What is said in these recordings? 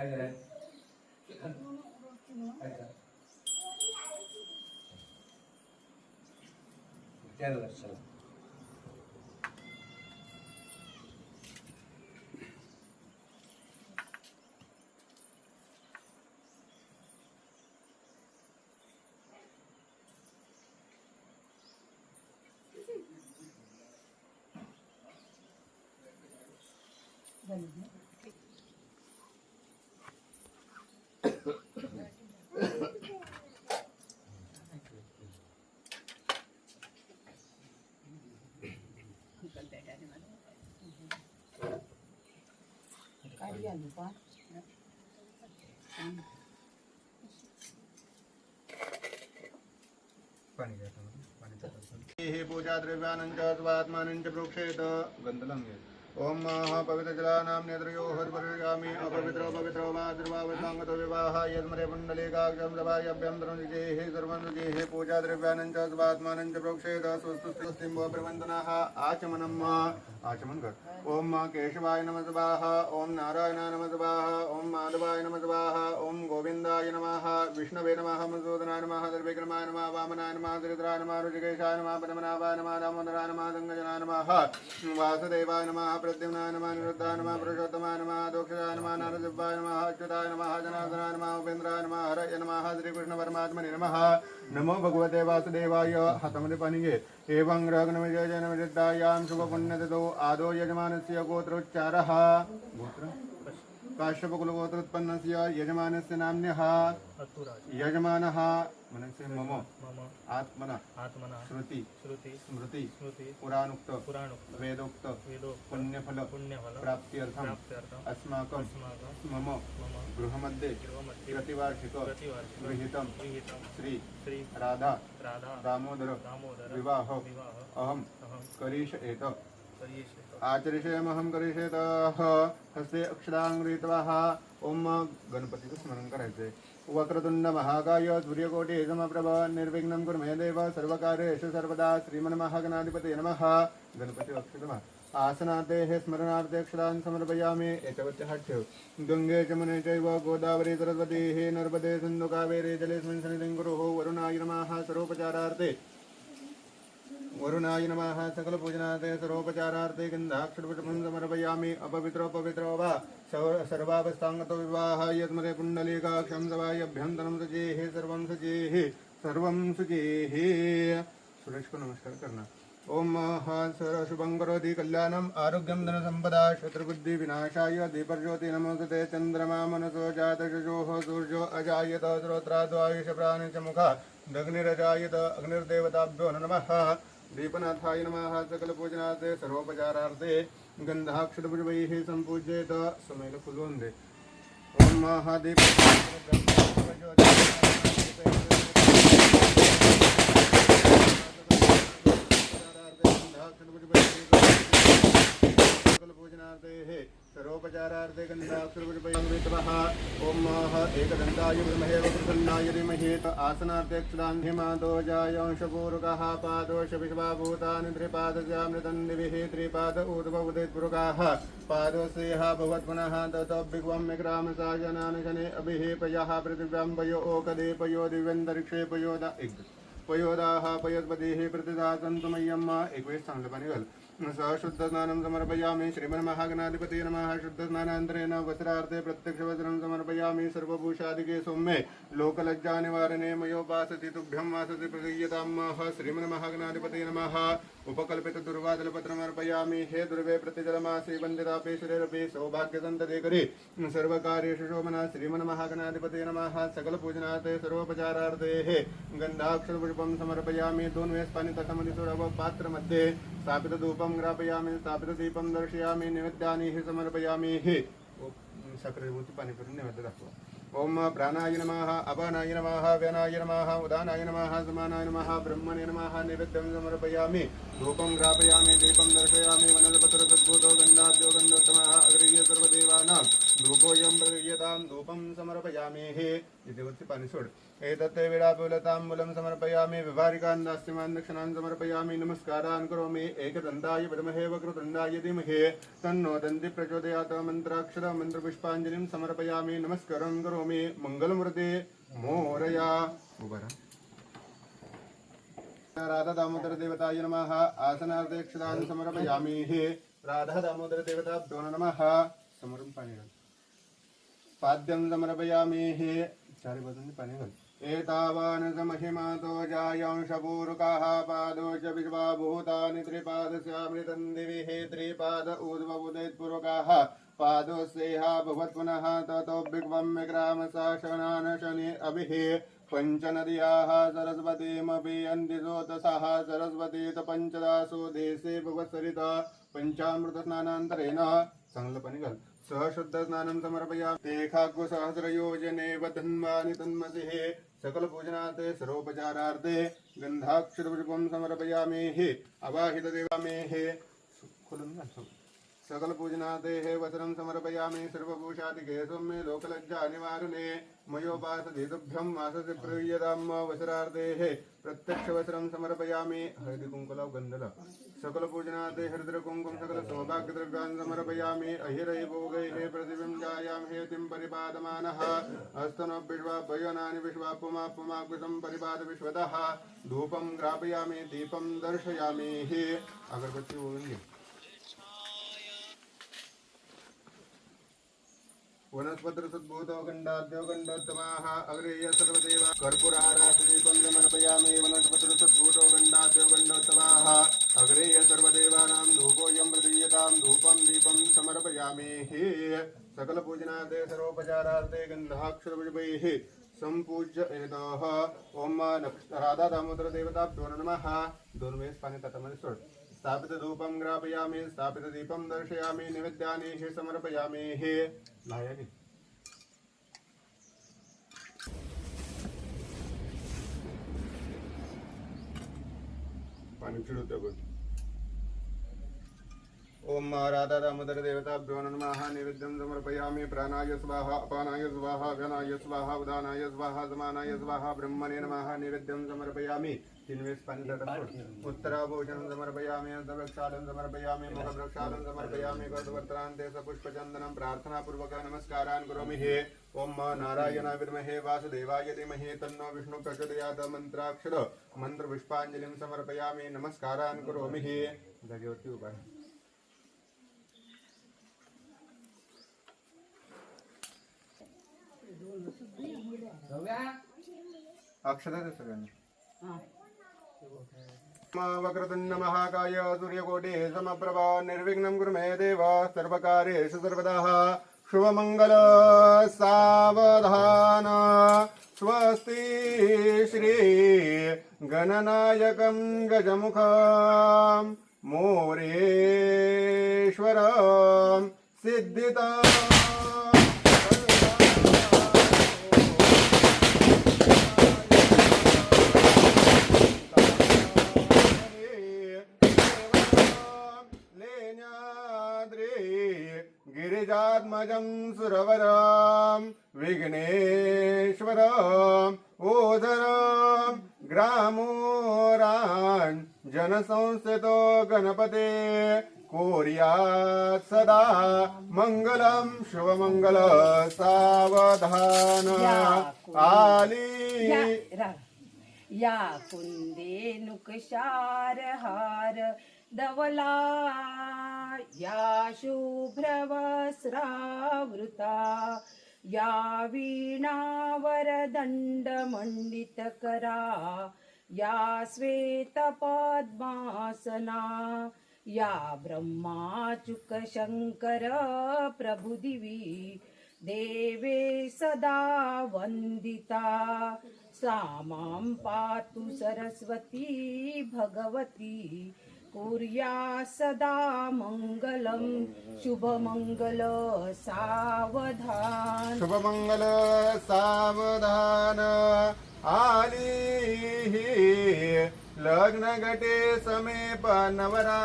ಹೇಗೆ ಆಯ್ತಾ lakh Thank you. हे पूजा द्रव्यानं च स्वात्मानं च प्रोक्षेत गंधलं घे ओम महा पवित्र जलानाम नेत्रयो हरिपरिगामि अपवित्र पवित्र वा यद्मरे पुण्डलीकाक्षं सभायभ्यन्तरं हे सर्वं हे पूजा च प्रोक्षेत स्वस्तुस्तिम्बो प्रबन्धनाः आचमनं आचमन कर। ओम केशवाय नमः स्वाहा, ओम नारायणाय नमः स्वाहा, ओम माधवाय नमः स्वाहा, ओम गोविन्दाय नमः, विष्णवे नमः, मधुसूदनाय नमः निर्विक्रमाय नमः, वामनाय नमः दरिद्राय नमः, ऋषिकेशाय नमः, पद्मनाभाय नमः दामोदराय नमः गङ्गजनाय नमः, वासुदेवाय नमः प्रद्युम्नाय नमः निरुद्धाय नमः अच्युताय नमः जनार्दनाय नमः उपेन्द्राय नमः हरये नमः श्रीकृष्ण नमः नमो भगवते वासुदेवाय हातामध्ये एवं ग्रहणविजयजनविद्यायां शुभपुण्यतिथौ। आदौ यजमानस्य गोत्रोच्चारः। गोत्र? काश्यपकुलगोत्रोत्पन्नस्य यजमानस्य नाम्न्यः यजमानः मम। मम। आत्मना। आत्मना। श्रुति। स्मृति। पुराणुक्त। वेदोक्त। पुण्यफल प्राप्त्यर्थम्। अस्माकं मम। गृहमध्ये। प्रतिवार्षिक। गृहीतं श्री। राधा। दामोदर। विवाह। अहं अहं करिष्येत करिष्येत आचरिष्यमहं करिष्येत। हस्ते अक्षरां गृहीत्वा ओम गणपतीचं स्मरण करायचंय वक्रतुंड महाकाय सूर्यकोटि समप्रभ निर्विघ्नं कुरु मे देव सर्वकार्येषु सर्वदा श्रीमन्महागणाधिपते नमः। गणपती अक्षरमः आसनाते हे स्मरणार्थे अक्षरान् समर्पयामि। हात ठेव गंगे चमुने चैव गोदावरी सरस्वती, नर्मदे सिंधु कावेरी जलेस्मिन् सन्निधिं कुरुः, वरुणाय नमः। सर्वोपचारार्थे वरुणाय नमः। सकलपूजनार्थे सर्वोपचारार्थे गन्धाक्षरपुष्पं समर्पयामि अपवित्रो पवित्रो वा सर्वावस्थाङ्गतो विवाह यत्मते पुण्डलीकाक्षं सवायभ्यन्तरं सजेः सर्वं सजेः सर्वं सुजेः सुरेश को नमस्कार करना। ओम शुभं करोति आरोग्यं धनसम्पदा, शत्रुबुद्धि विनाशाय, दीपर्ज्योति नमोस्तुते, चन्द्रमा मनसो जातशोः सूर्यो अजायत श्रोत्राद्वायुष प्राणिच मुखा, दग्निरजायत, अग्निर्देवताभ्यो नमः। दीपनाथाय नमः सकलपूजनार्थे सर्वोपचारार्थे गन्धाक्षरपुष्पैः सम्पूज्येत। समेल फुलोन्दे ॐ महादीप। पूजनार्थे सर्वोपचारार्थे गन्धाक्षरपुष्पैः विश्वः ॐ माः एकदन्ताय विद्महे वक्रतुण्डाय धीमहि आसनाध्यक्षदान्धिमादो जायांशपूर्वकः पादोष विश्वाभूतानि त्रिपादस्यामृतं त्रिपाद सह शुद्ध स्नानं समर्पयामि। श्रीमन्महागणाधिपती नमः। शुद्ध स्नानान्तरेण वस्त्रार्थे प्रत्यक्ष वस्त्रं समर्पयामि। सर्वभूषादिके सौम्ये लोकलज्जा निवारणे मयोपासति तुभ्यं वासति प्रदीयतां श्रीमन्महागणाधिपती नमः। उपकल्पित दुर्वादलपत्रमर्पयामि हे दुर्वे प्रतिजलमासे वन्दितापे श्रीरपि सौभाग्यसन्तते करी। सर्वकार्येषु शोभना। श्रीमन्महागणाधिपते नमः। सकलपूजनार्थे सर्वोपचारार्थे। गन्धाक्षरपुष्पं समर्पयामि। दोन वेळेस पाणी ग्रापयामि, स्थापित दीपं दर्शयामि, निवेद्यानि समर्पयामि। सक्रियभूती पाणी करून नैवेद्य ओम, प्राणाय नमः, अपानाय नमः, व्यनाय नमः, उदानाय नमः, समानाय नमः, ब्रह्मणे नमः, नैवेद्यं समर्पयामि। धूपं ग्रापयामि, दीपं दर्शयामि वनस्पतिरसद्भूतो गन्धाद्यो गन्धोत्तमः अग्रीय सर्वदेवानां धूपोऽयं प्रगीयतां धूपं समर्पयामि, हे इतिवृत्ति पाणी सोड एतत्ते विडापुलताम्बूलं समर्पयामि, विभारिकान् दास्यमान् दक्षिणान् समर्पयामि, नमस्कारान् करोमि, एकदन्ताय विद्महे वक्रतुण्डाय धीमहि। तन्नो दन्ति प्रचोदयात् मन्त्राक्षर, मन्त्रपुष्पाञ्जलिं समर्पयामि, नमस्कारं करोमि, मङ्गलमूर्ते मोरया। राधा दामोदर देवताय नमः आसनार्थे क्षदान् समर्पयामि राधा दामोदर देवताभ्यो नमः। घाल पाद्यं समर्पयामि चारी बाजूंनी पाणी घाल. एतावान् समहिमातो जायांशपूर्वकाः पादो च विश्वाभूतानि त्रिपादस्यामृतं दिवि हे त्रिपाद ऊर्ध्वमुदयत्पूर्वकाः पादोस्येह भवत् पुनः ततो विग्वं विग्रामसा शनान् शनि अभिः पञ्चनद्याः सरस्वतीमपि अन्तिसोतसः सरस्वती त पञ्चदासो देशे भवत्सरिता पञ्चामृतस्नानान्तरेण। चांगलं पाणी घाल सहशुद्ध स्नानं समर्पया तेखाग्व सहस्रयोजने वधन्वानि तन्मसिः सकलपूजनार्थे सर्वोपचारार्थे गन्धाक्षरपुष्पं समर्पयामि। हि अवाहितदेवामे। हे वसनं समर्पयामि। सर्वभूषादिके सौम्ये लोकलज्जा निवारणे मयोपासति तुभ्यं वासति प्रियतां वसरार्थे हे प्रत्यक्षवसनं समर्पयामि। हळदी कुंकुला गंधल सकल पूजनाते हरिद्र कुंकुम सकल सौभाग्यद्रव्यान् समर्पयामि। अहिरहि भोगै हे पृथिवीं जायां हेतिं परिपादमानः। अस्तनो विश्वा पयनानि विश्वा पुमा पुमा पुमाग्विषं परिपाद विश्वतः धूपं ग्रापयामि, दीपं दर्शयामि हे अगरबत्ती ओळून वनस्पत्र सद्भूतो गण्डाद्यो गण्डोत्तमाः अग्रेय सर्वदेव कर्पूरारासदीपं समर्पयामि वनस्पत्र सद्भूतो गण्डाद्यो गण्डोत्तमाः अग्रेय सर्वदेवानां धूपोऽयं प्रदीयतां, धूपं दीपं समर्पयामि। हि सर्वोपचारार्थे एतः। राधा दामोदर देवताभ्यो नमः। स्थापित ग्रापयामि, स्थापित दर्शयामि, निवेद्यानि समर्पयामि। लाया घे. पाणी चिडवतो बघ ओम राधा दामोदर देवताभ्यो नमः। नैवेद्यं समर्पयामि। प्राणाय स्वाहा, अपानाय स्वाहा व्यानाय स्वाहा, उदानाय स्वाहा, समानाय स्वाहा, ब्रह्मणे नमः। नैवेद्यं समर्पयामि। उत्तराभूषणं समर्पयामि अर्थवृक्षालं समर्पयामि मुखवृक्षालं समर्पयामि गतवर्तनान्ते सपुष्पचन्दनं प्रार्थनापूर्वक नमस्कारान् करोमि। हे ओम नारायण विद्महे वासुदेवाय धीमहि तन्नो विष्णु प्रचोदयात्। मंत्राक्षर मंत्रपुष्पाञ्जलिं समर्पयामि। नमस्कारान् करोमि। हे। जागेवरती उभा अक्षता दे सगळ्यांना. महाकाय सूर्यकोटि समप्रभ निर्विघ्नं गुरु मे देव सर्वकार्येषु सर्वदा शुभमङ्गल सावधान। स्वस्ति श्री गणनायकं गजमुखं मोरेश्वरं सिद्धिता। रामजं सुरवरं विघ्नेश्वरम् ओधरं ग्रामोरान् जनसंस्थितो गणपते कोर्यात् सदा मङ्गलं शुभमङ्गल सावधान। आली। या रा- या कुंदे धवला दवला या शुभ्रवस्रावृता या वीणावरदण्डमण्डितकरा या श्वेतपद्मासना या ब्रह्माचुकशङ्कर प्रभुदिवी देवे सदा वन्दिता सा मां पातु सरस्वती भगवती। कुर्या सदा मङ्गलं शुभमङ्गल सावधान। शुभमंगल सावधान। आली लग्न गटे समेप नवरा।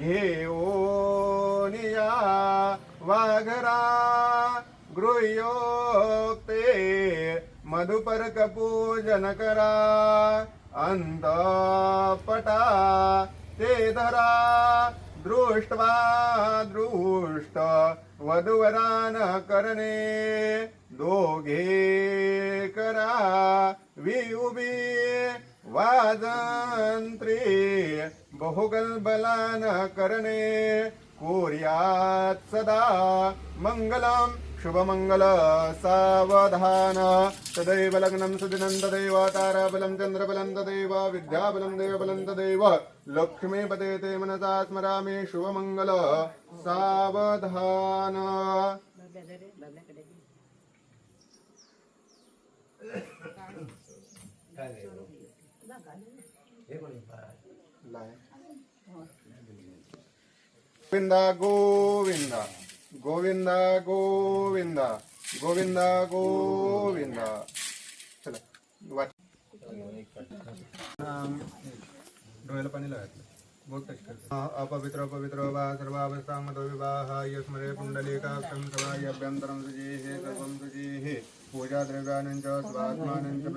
घेओनिया वाघरा। गृह्योक्ते मधुपर्क पूजन करा। अंतपटा ते धरा दृष्ट्वा दृष्ट वधुवरान करणे दोघे करा विउबी वाजंत्री बहुगलबलान करणे कुर्यात् सदा मङ्गलम् शुभमङ्गल सावधान। तदैव लग्नं सुदिनं तदैव ताराबलं चन्द्रबलं तदैव विद्याबलं देवबलं तदैव। लक्ष्मीपते ते मनसा स्मरामि शुभमङ्गल सावधान। काय झालं? हे कोणी गोविंदा गोविंदा। गोविंदा गोविंदा गोविंदा गोविंदा चला वाच डोळ्याला पाणी लावायचं बोट टच करतो अपवित्र अपवित्र वा सर्वावस्थामतो विवाह यस्मरे पुण्डलीकाक्षं सवायभ्यन्तरं सुजीहे सर्वं पूजा द्रव्यानं च स्वात्मानं च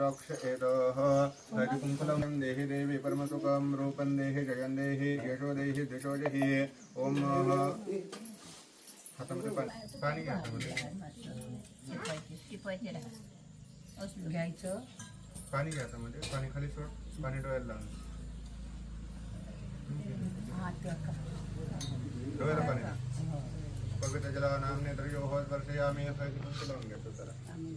देहि देवी परमसुखं रूपं देहि जयं देहि यशो देहि दिशो जहि ॐ हातामध्ये पाणी पाणी घ्या हातामध्ये घ्यायचं पाणी घ्या हातामध्ये पाणी खाली सोड पाणी डोळ्याला लावून डोळ्याला पाणी. पवित्र जलानां नेत्रयोः स्पर्शयामि हरिकुंकु लावून घ्यायचं त्याला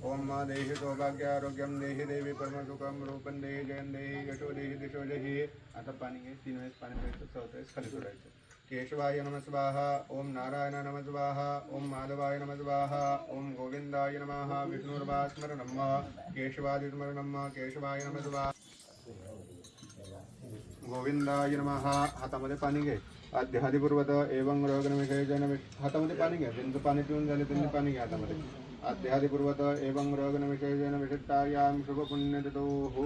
ओम मा देहि सौभाग्य आरोग्यम देहि देवी परमसुखम रूपं देहि जयं देहि यशो देहि दिशो देहि आता पाणी घे तीन वेळेस पाणी प्यायचं चौथ्या वेळेस खाली सोडायचं केशवाय नमः स्वाहा ओम नारायण नमः स्वाहा ओम माधवाय नमः स्वाहा ओम गोविंदाय नमः विष्णुर्वा स्मरणं केशवादि स्मरणं केशवाय नमः स्वाहा गोविंदाय नमः हातामध्ये पाणी घे अध्यादिपूर्वत एवं रोगनविषयजन हातामध्ये पाणी घ्या त्यांचं पाणी पिऊन झाले त्यांनी पाणी घ्या हातामध्ये अध्यादिपूर्वत एवं रोगनविषयजन विशिष्टायां शुभपुण्यतो हो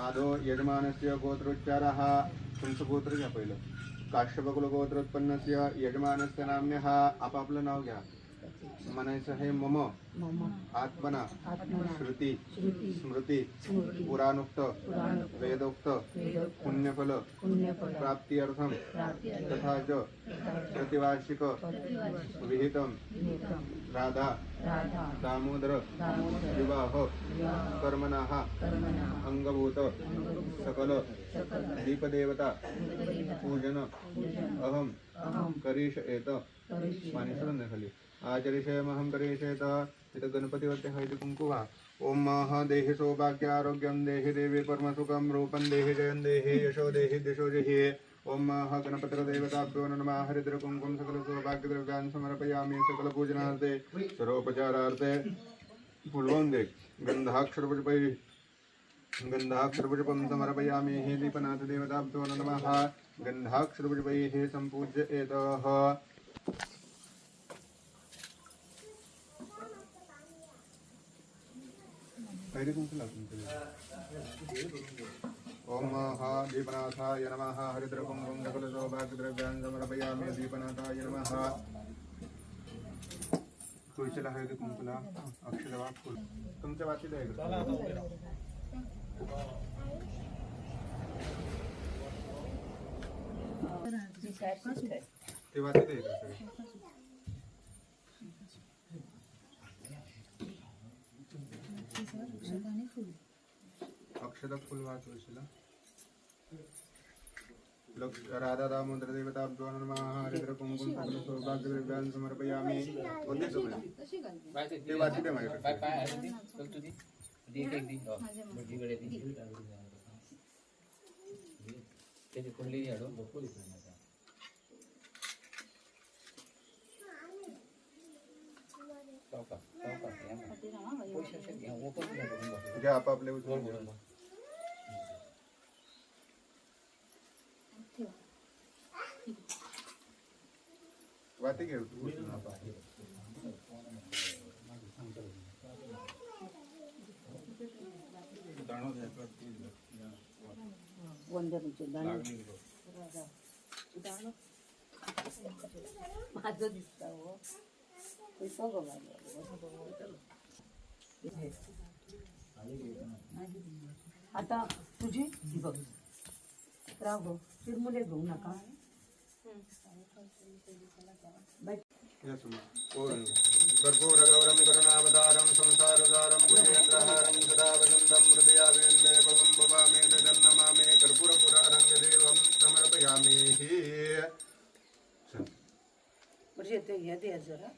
आदो यजमानस्य गोत्रोच्चारः। तुमचं गोत्र घ्या पहिलं. काश्यपकुल गोत्रोत्पन्नस्य यजमानस्य हा आपापलं नाव घ्या. म्हणायचं हे मम. मम. आत्मना. आत्मना. श्रुती. श्रुती. स्मृती. स्मृती. पुराणोक्त. पुराणोक्त. वेदोक्त. वेदोक्त. पुण्यफल. पुण्यफल. प्राप्त्यर्थम प्राप्ती तथा च प्रतिवार्षिक विहितम. निकम राधा. राधा. दामोदर. दामोदर. विवाह. विवाह. कर्मणः. कर्मणा. अंगभूत. सकल. सकल. दीपदेवता. पूजन. पूजन. अहम. अहम. करीष एत करिष्ये पाणी सोडून द्या खाली गणपतीवरती हळदी कुंकू व्हा ओम मह देहि सौभाग्य आरोग्यम देहि देवी परमसुखम रूपं देहि जयं देहि यशो देहि दिशो देहि ओम मह गणपतिर्देवताभ्यो नमः। हरिद्र कुंकुम सकल सौभाग्य द्रव्यान् समर्पयामि सकल पूजनार्थे सर्वोपचारार्थे फुलवून दे गंधाक्षरपुष्पै गंधाक्षरपुष्पं समर्पयामि। हे दीपनाथ देवताभ्यो नमः गंधाक्षरपुष्पैः सम्पूज्य एतः। तुमच्या ओम दीपनाथाय नमः। हरिद्रकुंकुम सकलसौभाग्यद्रव्यान् समर्पयामि दीपनाथाय नमः। अक्षरवा फुल तुमच्या का? ते वाचीला आहे? अक्षता फुल राधा दामोदर देवताभ्यो नमः हरिद्र कुंकुम सकल सौभाग्यद्रव्यान् समर्पयामि कोणते सगळे ते वाची दे माझ्याकडे त्याची कुंडली. घ्या आपापले उचलून घ्या. बघा. वाती घे उचलून आपापले. माझं दिसत हो ते आता तुझी बघ. राव गो चिरमुले घेऊ नका. या सुमा. ओम. कर्पूरगौरं करुणावतारं संसारसारं भुजेन्द्रहारं सदा वसन्तं हृदयाविन्दे भवं भवामि तन्नमामि कर्पूरपुरहरङ्गदेवं समर्पयामि. म्हणजे ते दे जरा.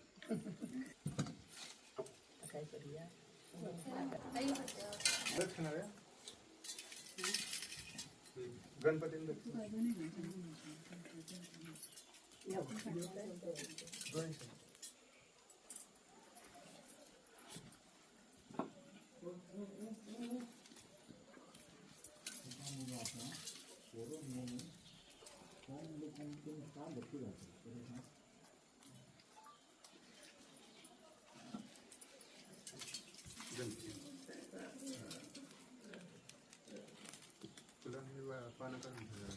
काय करूया दक्षिणा द्या. गणपतींना दक्षिणा. या बघ. तुला हे वा- पानं काढून ठेव जरा.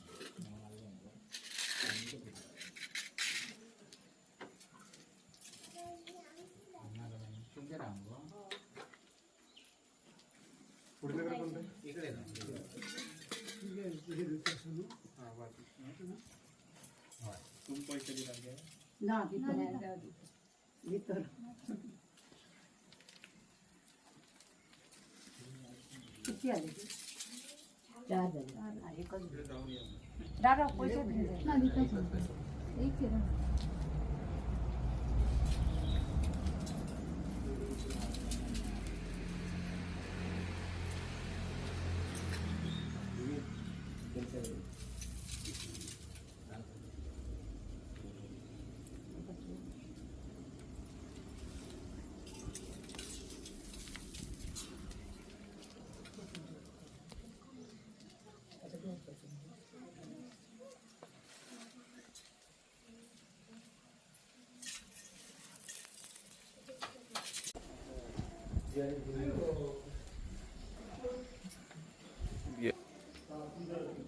हा? ना तिथं भीतर किती आले चार झाले एकच दादा पैसे दिले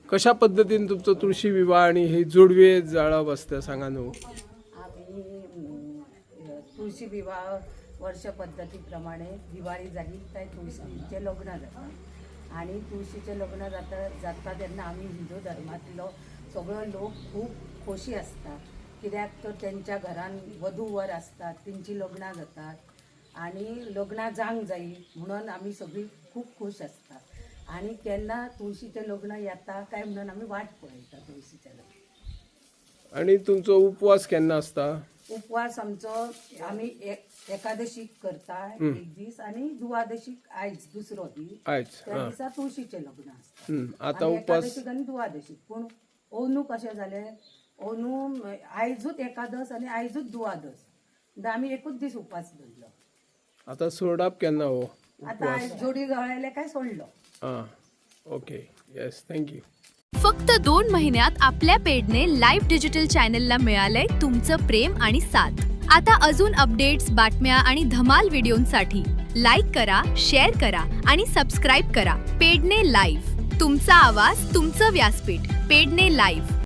कशा पद्धतीने तुमचं तुळशी विवाह आणि हे जोडवे जाळं बसतं सांगा नो हो. तुळशी विवाह वर्ष पद्धतीप्रमाणे दिवाळी झाली काय तुळशीचे लग्न जातात. आणि तुळशीचे लग्न जाता जाता तेन्ना आमी हिंदू धर्मांतलो सगळो लोक खूब खोशी असतात. कित्याक तर तेंच्या घरान वधू वर असतात तेंची लग्नां जातात. आणि लग्नां जावंक जायी म्हणून आमी सगळीं खूब खूश असतात. आणि केन्ना तुळशीचें लग्न येता काय म्हणून आमी वाट पळयता तुळशीचें लग्न आणि तुमचो उपवास केन्ना असता? उपवास आमचो आमी एक- एकादशीक करता एक दीस आनी दुवादशीक आयज दुसरो दीस. त्या दिसा तुळशीचें लग्न हम्म, आता एकादशीक आनी दुवादशीक पूण ओनू कशें जालें ओनू आयजूच एकादस आनी आयजूच दुवादस. म्हणटा आमी एकूच दीस उपास धरलो. आता सोडाप केन्ना हो? आतां जोडी गळयले काय सोडलो. हां ओके येस थँक्यू फक्त दोन महिन्यात आपल्या पेडने लाईव्ह डिजिटल चॅनलला मिळालंय तुमचं प्रेम आणि साथ. आता अजून अपडेट्स बातम्या आणि धमाल व्हिडिओंसाठी लाईक करा शेअर करा आणि सबस्क्राईब करा. पेडणे लाईव्ह तुमचा आवाज तुमचं व्यासपीठ. पेडणे लाईव्ह